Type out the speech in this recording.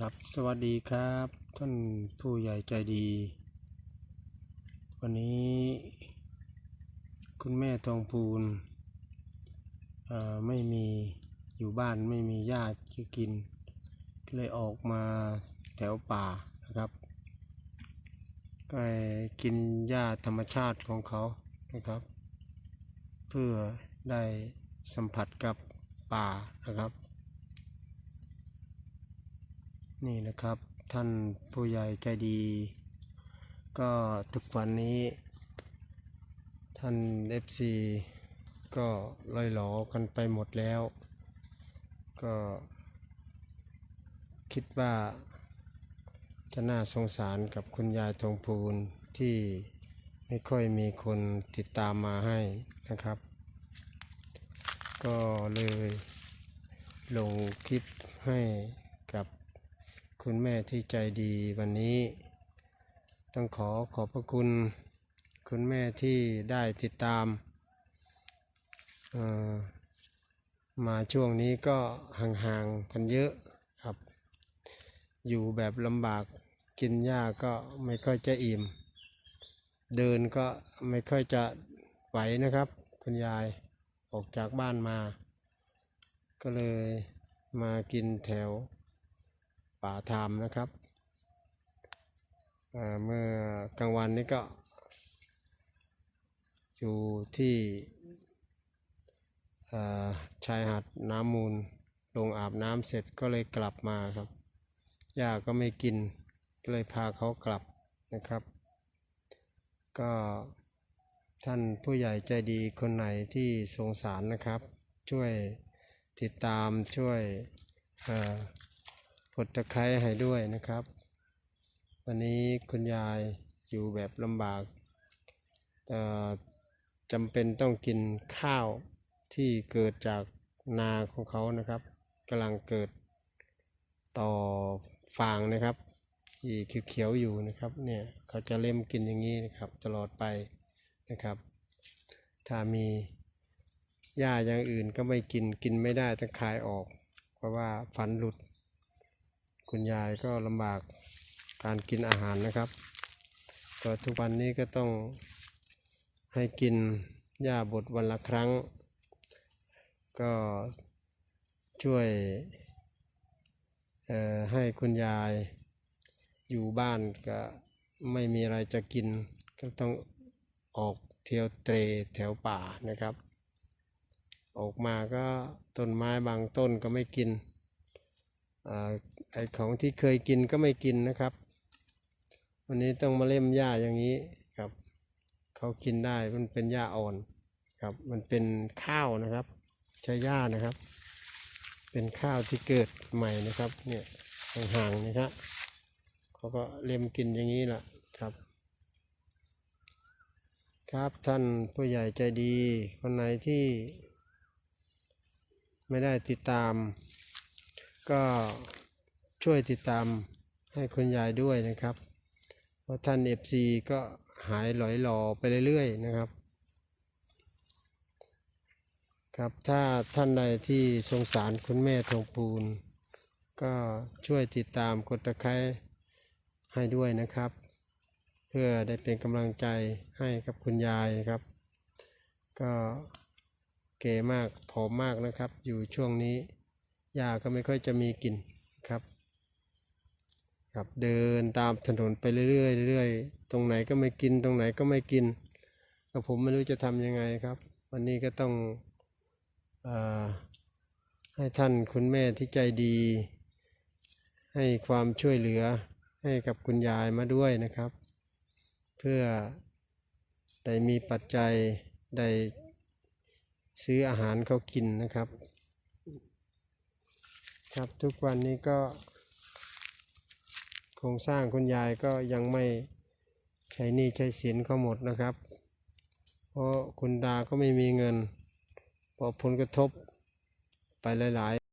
ครับสวัสดีครับ ท่านผู้ใหญ่ใจดี วันนี้ คุณแม่ทองพูนเอ่อไม่มีอยู่บ้านไม่มีญาติจะกิน เลยออกมาแถวป่านะครับก็กินหญ้าธรรมชาติของเขานะครับ เพื่อได้สัมผัสกับป่านะครับ นี่นะครับท่านผู้ใหญ่ใจดี ก็ทุกวันนี้ ท่าน FC ก็ลอยหลอกันไปหมดแล้ว ก็คิดว่าจะน่าสงสารกับคุณยายทองพูนที่ไม่ค่อยมีคนติดตามมาให้นะครับ ก็เลยลงคลิปให้กับ คุณแม่ที่ใจดีวันนี้ ต้องขอขอบพระคุณ คุณแม่ที่ได้ติดตาม มาช่วงนี้ก็ห่างๆกันเยอะครับ อยู่แบบลำบากกินหญ้าก็ไม่ค่อยจะอิ่ม เดินก็ไม่ค่อยจะไหวนะครับ คุณยายออกจากบ้านมา ก็เลยมากินแถว ป่าทามนะครับเเมื่อกลางวันนี้ก็ อยู่ที่ชายหาดน้ำมูลลงอาบน้ำเสร็จก็เลยกลับมาครับยาก็ไม่กินก็เลยพาเขากลับนะครับ ก็ท่านผู้ใหญ่ใจดีคนไหนที่สงสารนะครับ ช่วยติดตามช่วยอ กดตะไคร้ให้ด้วยนะครับ วันนี้คุณยายอยู่แบบลำบากเอ่จำเป็นต้องกินข้าวที่เกิดจากนาของเขานะครับกำลังเกิดต่อฟางนะครับที่เขียวๆอยู่นะครับเนี่ยเขาจะเล่มกินอย่างนี้นะครับ ตลอดไปนะครับ ถ้ามีหญ้าอย่างอื่นก็ไม่กินกินไม่ได้ต้องคายออก เพราะว่าฟันหลุด คุณยายก็ลำบากการกินอาหารนะครับ ก็ทุกวันนี้ก็ต้องให้กินหญ้าบดวันละครั้ง ก็ช่วยให้คุณยายอยู่บ้านก็ไม่มีอะไรจะกิน ก็ต้องออกเที่ยวเตรแถวป่านะครับ ออกมาก็ต้นไม้บางต้นก็ไม่กิน อไอของที่เคยกินก็ไม่กินนะครับ วันนี้ต้องมาเล่มหญ้าอย่างนี้ครับ เขากินได้มันเป็นหญ้าอ่อนครับ มันเป็นข้าวนะครับ ใช้หญ้านะครับ เป็นข้าวที่เกิดใหม่นะครับ เนี่ยห่างๆนะครับเขาก็เล่มกินอย่างนี้แหละครับ ครับท่านผู้ใหญ่ใจดีคนไหนที่ไม่ได้ติดตาม ก็ช่วยติดตามให้คุณยายด้วยนะครับ เพราะท่านเอฟซีก็หายหลอยหลอไปเรื่อยๆนะครับ ครับถ้าท่านใดที่สงสารคุณแม่ทองปูน ก็ช่วยติดตามกดตะไคร้ให้ด้วยนะครับ เพื่อได้เป็นกำลังใจให้กับคุณยายครับ ก็เก๋มากผอมมากนะครับอยู่ช่วงนี้ ยาก็ไม่ค่อยจะมีกินครับ ครับเดินตามถนนไปเรื่อยๆเรื่อยๆตรงไหนก็ไม่กินตรงไหนก็ไม่กินก็ผมไม่รู้จะทำยังไงครับ วันนี้ก็ต้องอให้ท่านคุณแม่ที่ใจดี ให้ความช่วยเหลือให้กับคุณยายมาด้วยนะครับ เพื่อได้มีปัจจัยได้ซื้ออาหารเขากินนะครับ ครับทุกวันนี้ก็โครงสร้างคุณยายก็ยังไม่ใช้หนี้ใช้สินเขาหมดนะครับ เพราะคุณตาก็ไม่มีเงินเพราะผลกระทบไปหลาย